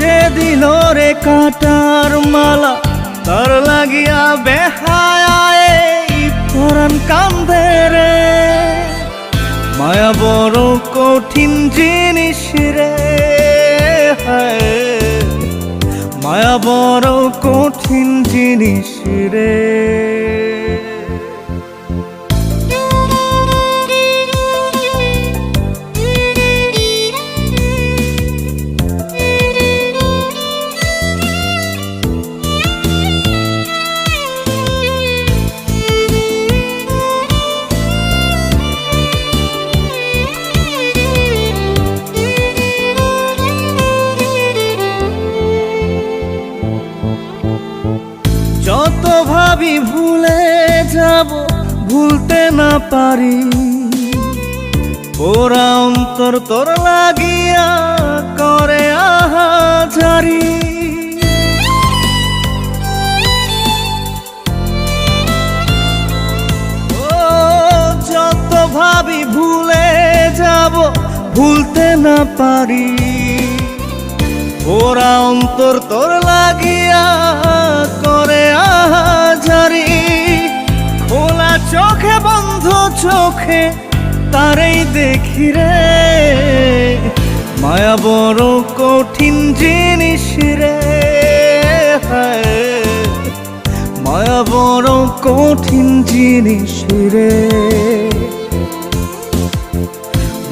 যে দিল রে কাটার মালা। তার লাগিয়া বেহায় পরান কান্দে রে। মায়া বড় কঠিন জিনিস রে মায়া বড় কঠিন জিনিস রে। ভাবি ভুলে যাব, ভুলতে না পারি। ওরা অন্তর তোর লাগিয়া করে আহাজারি। ও, যত ভাবি ভুলে যাব, ভুলতে না পারি। ওরা অন্তর তোর লাগিয়া করে আহাজারি। চোখে তারেই দেখি রে। মায়া বড় কঠিন জিনিস রে। মায়া বড় কঠিন জিনিস রে।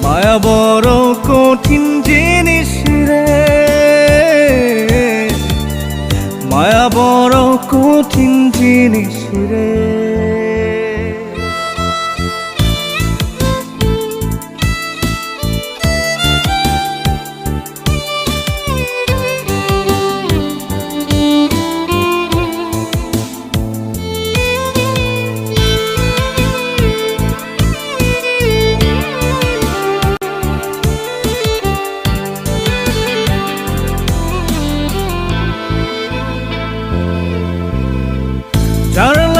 মায়া বড় কঠিন জিনিস রে। মায়া বড় কঠিন জিনিস রে।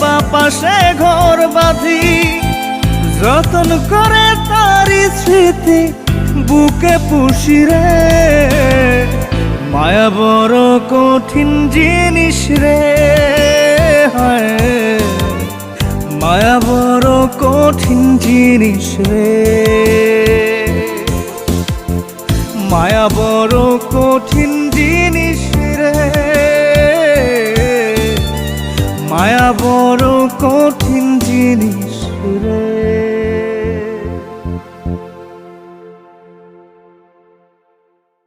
বাপাশে ঘর বাঁধি। যতন করে তারি স্মৃতি বুকে পুষি রে। মায়া বড় কঠিন জিনিস রে মায়া বড় কঠিন জিনিস রে। মায়া বড় কঠিন জিনিস রে। মায়া বড় কঠিন জিনিস।